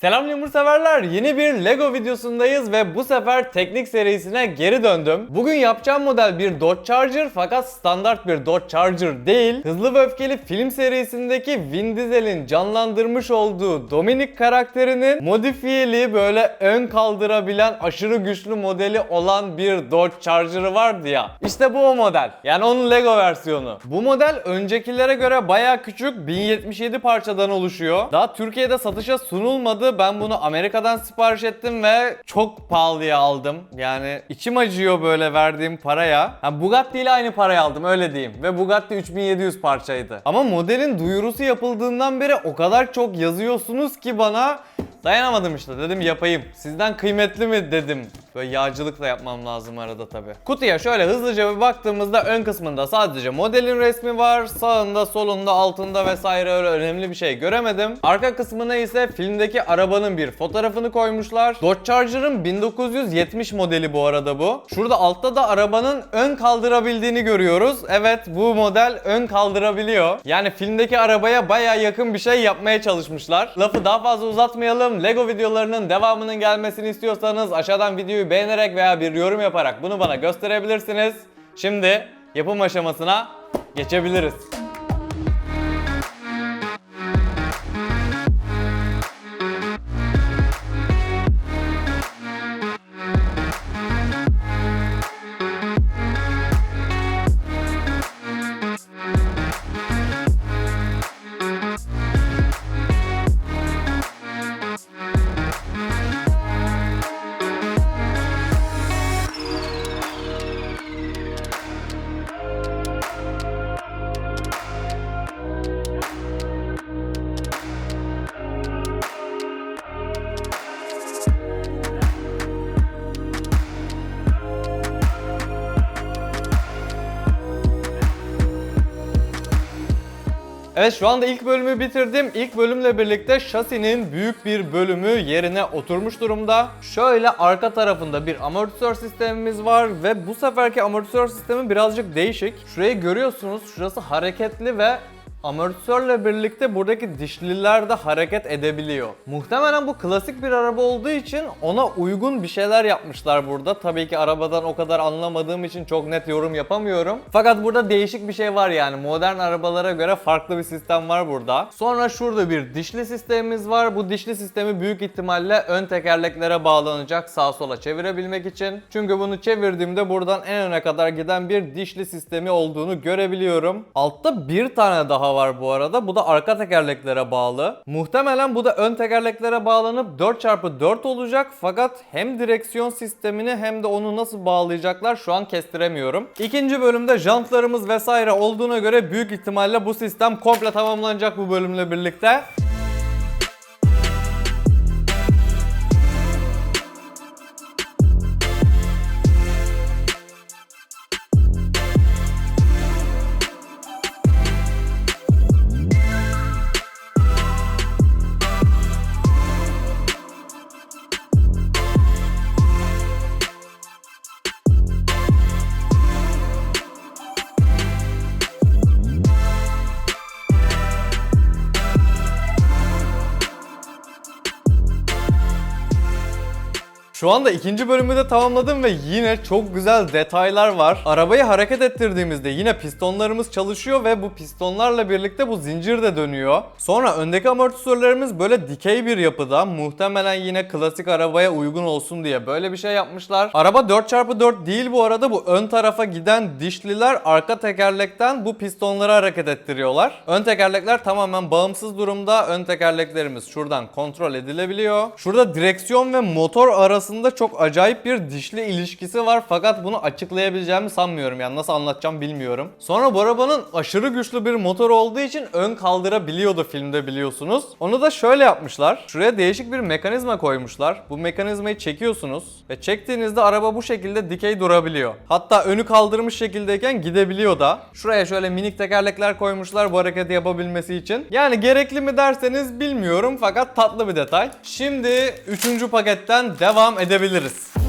Selam Lemur severler. Yeni bir Lego videosundayız ve bu sefer teknik serisine geri döndüm. Bugün yapacağım model bir Dodge Charger fakat standart bir Dodge Charger değil. Hızlı ve Öfkeli film serisindeki Vin Diesel'in canlandırmış olduğu Dominic karakterinin modifiyeli böyle ön kaldırabilen aşırı güçlü modeli olan bir Dodge Charger'ı vardı ya. İşte bu o model. Yani onun Lego versiyonu. Bu model öncekilere göre baya küçük 1077 parçadan oluşuyor. Daha Türkiye'de satışa sunulmadı. Ben bunu Amerika'dan sipariş ettim ve çok pahalıya aldım. Yani içim acıyor böyle verdiğim paraya. Ha, Bugatti ile aynı parayı aldım öyle diyeyim. Ve Bugatti 3700 parçaydı. Ama modelin duyurusu yapıldığından beri o kadar çok yazıyorsunuz ki bana Dayanamadım işte dedim yapayım. Sizden kıymetli mi dedim. Böyle yağcılık da yapmam lazım arada tabi. Kutuya şöyle hızlıca bir baktığımızda ön kısmında sadece modelin resmi var. Sağında, solunda, altında vesaire öyle önemli bir şey göremedim. Arka kısmına ise filmdeki arabanın bir fotoğrafını koymuşlar. Dodge Charger'ın 1970 modeli bu arada bu. Şurada altta da arabanın ön kaldırabildiğini görüyoruz. Evet bu model ön kaldırabiliyor. Yani filmdeki arabaya baya yakın bir şey yapmaya çalışmışlar. Lafı daha fazla uzatmayalım. Lego videolarının devamının gelmesini istiyorsanız aşağıdan videoyu beğenerek veya bir yorum yaparak bunu bana gösterebilirsiniz. Şimdi yapım aşamasına geçebiliriz. Evet şu anda ilk bölümü bitirdim. İlk bölümle birlikte şasinin büyük bir bölümü yerine oturmuş durumda. Şöyle arka tarafında bir amortisör sistemimiz var ve bu seferki amortisör sistemi birazcık değişik. Şurayı görüyorsunuz. Şurası hareketli ve Amortisörle birlikte buradaki dişliler de hareket edebiliyor. Muhtemelen bu klasik bir araba olduğu için ona uygun bir şeyler yapmışlar burada. Tabii ki arabadan o kadar anlamadığım için çok net yorum yapamıyorum. Fakat burada değişik bir şey var yani. Modern arabalara göre farklı bir sistem var burada. Sonra şurada bir dişli sistemimiz var. Bu dişli sistemi büyük ihtimalle ön tekerleklere bağlanacak sağa sola çevirebilmek için. Çünkü bunu çevirdiğimde buradan en öne kadar giden bir dişli sistemi olduğunu görebiliyorum. Altta bir tane daha var bu arada. Bu da arka tekerleklere bağlı. Muhtemelen bu da ön tekerleklere bağlanıp 4x4 olacak. Fakat hem direksiyon sistemini hem de onu nasıl bağlayacaklar şu an kestiremiyorum. İkinci bölümde jantlarımız vesaire olduğuna göre büyük ihtimalle bu sistem komple tamamlanacak bu bölümle birlikte. Şu anda ikinci bölümü de tamamladım ve yine çok güzel detaylar var. Arabayı hareket ettirdiğimizde yine pistonlarımız çalışıyor ve bu pistonlarla birlikte bu zincir de dönüyor. Sonra öndeki amortisörlerimiz böyle dikey bir yapıda. Muhtemelen yine klasik arabaya uygun olsun diye böyle bir şey yapmışlar. Araba 4x4 değil bu arada bu ön tarafa giden dişliler arka tekerlekten bu pistonları hareket ettiriyorlar. Ön tekerlekler tamamen bağımsız durumda. Ön tekerleklerimiz şuradan kontrol edilebiliyor. Şurada direksiyon ve motor arasında çok acayip bir dişli ilişkisi var fakat bunu açıklayabileceğimi sanmıyorum yani nasıl anlatacağım bilmiyorum. Sonra bu arabanın aşırı güçlü bir motor olduğu için ön kaldırabiliyordu filmde biliyorsunuz. Onu da şöyle yapmışlar. Şuraya değişik bir mekanizma koymuşlar. Bu mekanizmayı çekiyorsunuz ve çektiğinizde araba bu şekilde dikey durabiliyor. Hatta önü kaldırmış şekildeyken gidebiliyor da. Şuraya şöyle minik tekerlekler koymuşlar bu hareketi yapabilmesi için. Yani gerekli mi derseniz bilmiyorum fakat tatlı bir detay. Şimdi 3. paketten devam edebiliriz.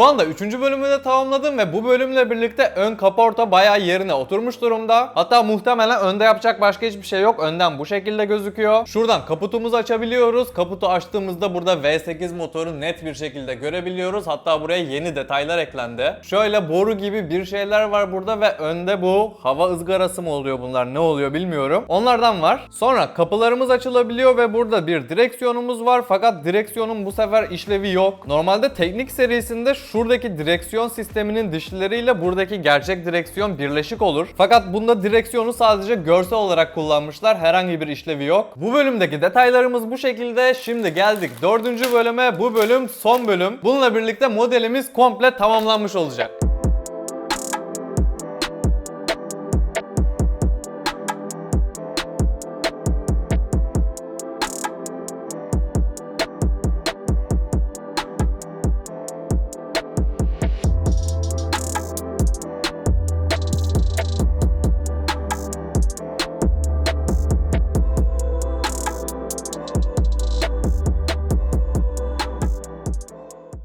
Şu anda 3. bölümü de tamamladım ve bu bölümle birlikte ön kaporta bayağı yerine oturmuş durumda. Hatta muhtemelen önde yapacak başka hiçbir şey yok. Önden bu şekilde gözüküyor. Şuradan kaputumuzu açabiliyoruz. Kaputu açtığımızda burada V8 motoru net bir şekilde görebiliyoruz. Hatta buraya yeni detaylar eklendi. Şöyle boru gibi bir şeyler var burada ve önde bu hava ızgarası mı oluyor bunlar ne oluyor bilmiyorum. Onlardan var. Sonra kapılarımız açılabiliyor ve burada bir direksiyonumuz var fakat direksiyonun bu sefer işlevi yok. Normalde teknik serisinde şuradaki direksiyon sisteminin dişlileriyle buradaki gerçek direksiyon birleşik olur. Fakat bunda direksiyonu sadece görsel olarak kullanmışlar. Herhangi bir işlevi yok. Bu bölümdeki detaylarımız bu şekilde. Şimdi geldik dördüncü bölüme. Bu bölüm son bölüm. Bununla birlikte modelimiz komple tamamlanmış olacak.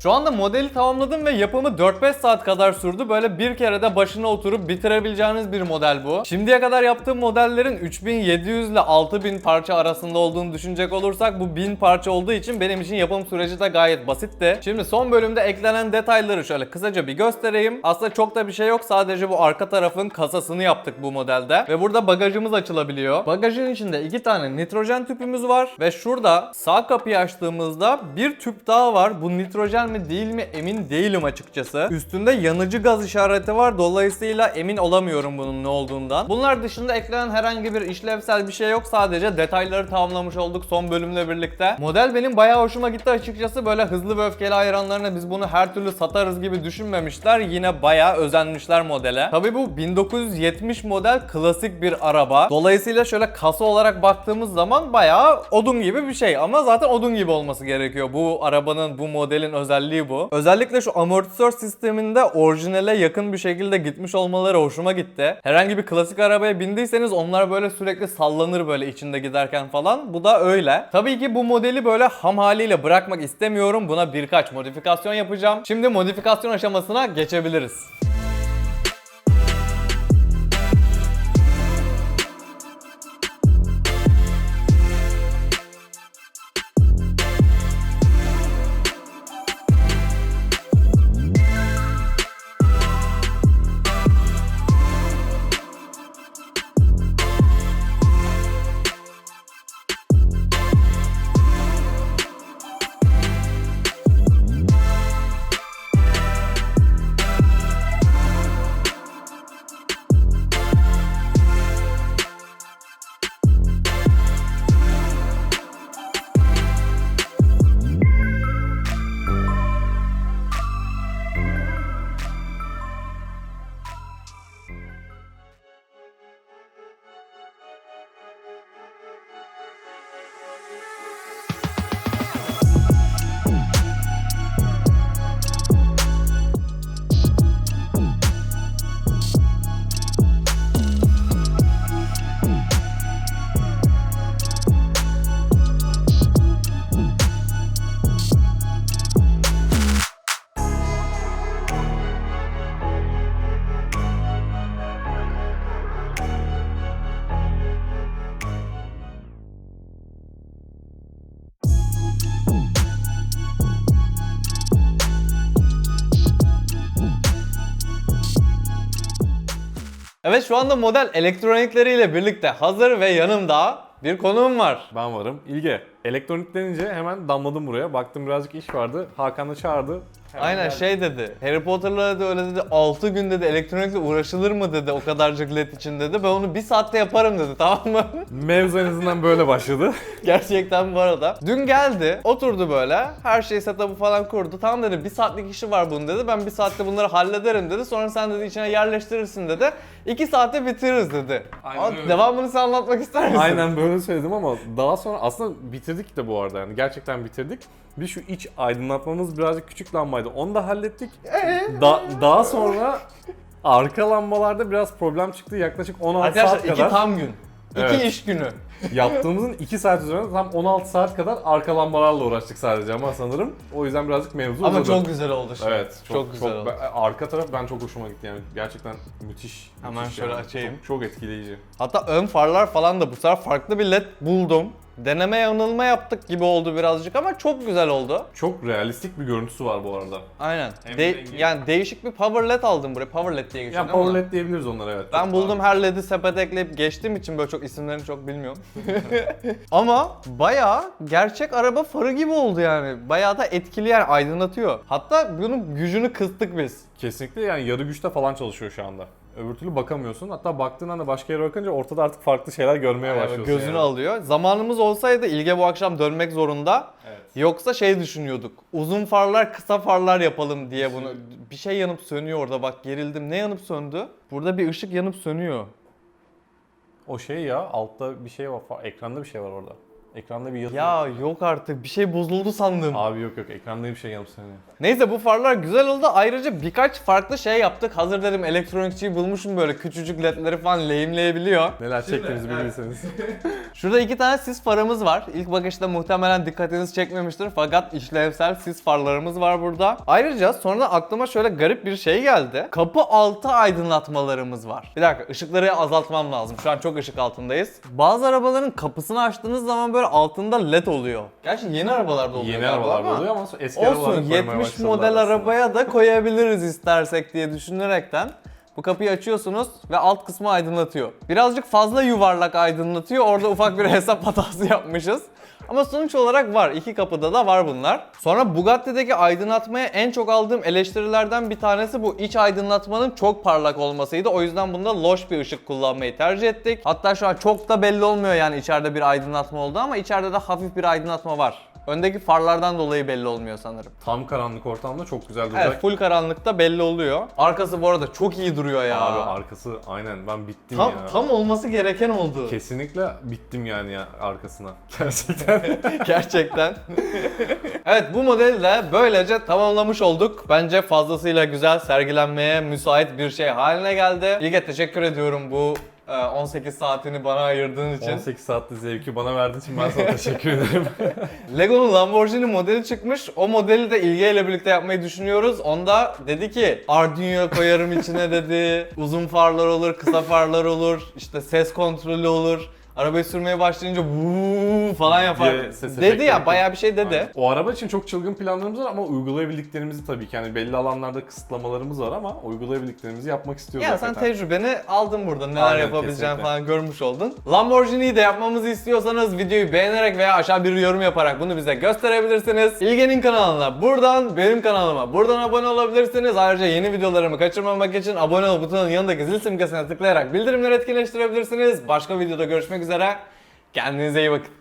Şu anda modeli tamamladım ve yapımı 4-5 saat kadar sürdü. Böyle bir kere de başına oturup bitirebileceğiniz bir model bu. Şimdiye kadar yaptığım modellerin 3700 ile 6000 parça arasında olduğunu düşünecek olursak bu 1000 parça olduğu için benim için yapım süreci de gayet basitti. Şimdi son bölümde eklenen detayları şöyle kısaca bir göstereyim. Aslında çok da bir şey yok. Sadece bu arka tarafın kasasını yaptık bu modelde. Ve burada bagajımız açılabiliyor. Bagajın içinde iki tane nitrojen tüpümüz var. Ve şurada sağ kapıyı açtığımızda bir tüp daha var. Bu nitrojen mi değil mi emin değilim açıkçası. Üstünde yanıcı gaz işareti var. Dolayısıyla emin olamıyorum bunun ne olduğundan. Bunlar dışında eklenen herhangi bir işlevsel bir şey yok. Sadece detayları tamamlamış olduk son bölümle birlikte. Model benim bayağı hoşuma gitti açıkçası. Böyle hızlı ve öfkeli hayranlarına biz bunu her türlü satarız gibi düşünmemişler. Yine bayağı özenmişler modele. Tabii bu 1970 model klasik bir araba. Dolayısıyla şöyle kasa olarak baktığımız zaman bayağı odun gibi bir şey. Ama zaten odun gibi olması gerekiyor. Bu arabanın, bu modelin özelliği bu. Özellikle şu amortisör sisteminde orijinale yakın bir şekilde gitmiş olmaları hoşuma gitti. Herhangi bir klasik arabaya bindiyseniz onlar böyle sürekli sallanır böyle içinde giderken falan. Bu da öyle. Tabii ki bu modeli böyle ham haliyle bırakmak istemiyorum. Buna birkaç modifikasyon yapacağım. Şimdi modifikasyon aşamasına geçebiliriz. Evet şu anda model elektronikleriyle birlikte hazır ve yanımda bir konuğum var. Ben varım. İlge. Elektronik denince hemen damladım buraya. Baktım birazcık iş vardı. Hakan da çağırdı. Hemen Aynen geldim. şey dedi. Harry Potter'la da öyle dedi. 6 gün dedi elektronikle uğraşılır mı dedi o kadarcık led için dedi. Ben onu bir saatte yaparım dedi tamam mı? Mevzu en azından böyle başladı. Gerçekten bu arada. Dün geldi, oturdu böyle. Her şey setup'ı falan kurdu. Tamam dedi bir saatlik işi var bunun dedi. Ben bir saatte bunları hallederim dedi. Sonra sen dedi içine yerleştirirsin dedi. 2 saatte bitiririz dedi. Aynen Ama öyle. devamını sen anlatmak ister misin? Aynen böyle söyledim ama daha sonra aslında bitirdik de bu arada yani gerçekten bitirdik. Bir şu iç aydınlatmamız birazcık küçük lambaydı. Onu da hallettik. Da- daha sonra arka lambalarda biraz problem çıktı. Yaklaşık 16 Arkadaşlar saat iki kadar. tam gün. Evet. İki iş günü. Yaptığımızın 2 saat üzerinde tam 16 saat kadar arka lambalarla uğraştık sadece ama sanırım. O yüzden birazcık mevzu Ama uzadı. çok güzel oldu şimdi. Evet, çok, Çok güzel oldu. ben- arka taraf ben çok hoşuma gitti yani. Gerçekten müthiş. Hemen müthiş şöyle yani. açayım. Çok, çok etkileyici. Hatta ön farlar falan da bu sefer farklı bir led buldum. Deneme yanılma yaptık gibi oldu birazcık ama çok güzel oldu. Çok realistik bir görüntüsü var bu arada. Aynen. Hem De- rengi- yani değişik bir power led aldım buraya. Power led diye geçiyor değil mi? power led diyebiliriz onlara evet. Ben Çok buldum her led'i sepete ekleyip geçtiğim için böyle çok isimlerini çok bilmiyorum. Ama bayağı gerçek araba farı gibi oldu yani. Bayağı da etkili yani aydınlatıyor. Hatta bunun gücünü kıstık biz. Kesinlikle yani yarı güçte falan çalışıyor şu anda. Öbür türlü bakamıyorsun. Hatta baktığın anda başka yere bakınca ortada artık farklı şeyler görmeye Yani başlıyorsun. gözünü yani. alıyor. Zamanımız olsaydı İlge bu akşam dönmek zorunda. Evet. Yoksa şey düşünüyorduk. Uzun farlar, kısa farlar yapalım diye bunu. Bir şey yanıp sönüyor orada bak gerildim. Ne yanıp söndü? Burada bir ışık yanıp sönüyor. O şey ya altta bir şey var. Ekranda bir şey var orada. Ekranda bir yazı. Ya yok artık bir şey bozuldu sandım. Abi yok yok ekranda bir şey yanıp sönüyor. Neyse bu farlar güzel oldu. Ayrıca birkaç farklı şey yaptık. Hazır dedim elektronikçiyi bulmuşum böyle küçücük ledleri falan lehimleyebiliyor. Neler çektiğimizi evet. bilirseniz. Şurada iki tane sis farımız var. İlk bakışta muhtemelen dikkatiniz çekmemiştir fakat işlevsel sis farlarımız var burada. Ayrıca sonra aklıma şöyle garip bir şey geldi. Kapı altı aydınlatmalarımız var. Bir dakika ışıkları azaltmam lazım. Şu an çok ışık altındayız. Bazı arabaların kapısını açtığınız zaman böyle altında led oluyor. Gerçi yeni arabalarda oluyor Yeni arabalarda oluyor ama eski arabalarda Olsun koymaya 70 başladılar model arabaya da koyabiliriz istersek diye düşünerekten bu kapıyı açıyorsunuz ve alt kısmı aydınlatıyor. Birazcık fazla yuvarlak aydınlatıyor. Orada ufak bir hesap hatası yapmışız. Ama sonuç olarak var. İki kapıda da var bunlar. Sonra Bugatti'deki aydınlatmaya en çok aldığım eleştirilerden bir tanesi bu iç aydınlatmanın çok parlak olmasıydı. O yüzden bunda loş bir ışık kullanmayı tercih ettik. Hatta şu an çok da belli olmuyor yani içeride bir aydınlatma oldu ama içeride de hafif bir aydınlatma var. Öndeki farlardan dolayı belli olmuyor sanırım. Tam karanlık ortamda çok güzel duracak. Evet full karanlıkta belli oluyor. Arkası bu arada çok iyi duruyor ya. Abi arkası aynen ben bittim tam, ya. tam olması gereken oldu. Kesinlikle bittim yani ya arkasına. Gerçekten. Gerçekten. evet bu modeli de böylece tamamlamış olduk. Bence fazlasıyla güzel sergilenmeye müsait bir şey haline geldi. İlge teşekkür ediyorum bu 18 saatini bana ayırdığın için. 18 saatli zevki bana verdiğin için ben sana teşekkür ederim. Lego'nun Lamborghini modeli çıkmış. O modeli de İlge ile birlikte yapmayı düşünüyoruz. Onda dedi ki Arduino'ya koyarım içine dedi. Uzun farlar olur, kısa farlar olur. işte ses kontrolü olur. Arabayı sürmeye başlayınca vuuu falan yapar. Diye ses Dedi efektleri ya bayağı bir şey dedi. Aynen. O araba için çok çılgın planlarımız var ama uygulayabildiklerimizi tabii ki yani belli alanlarda kısıtlamalarımız var ama uygulayabildiklerimizi yapmak istiyoruz. Ya sen hakikaten. tecrübeni aldın burada neler Aynen, yapabileceğini kesinlikle. falan görmüş oldun. Lamborghini'yi de yapmamızı istiyorsanız videoyu beğenerek veya aşağı bir yorum yaparak bunu bize gösterebilirsiniz. İlge'nin kanalına buradan benim kanalıma buradan abone olabilirsiniz. Ayrıca yeni videolarımı kaçırmamak için abone ol butonunun yanındaki zil simgesine tıklayarak bildirimleri etkinleştirebilirsiniz. Başka videoda görüşmek üzere. Kendinize iyi bakın.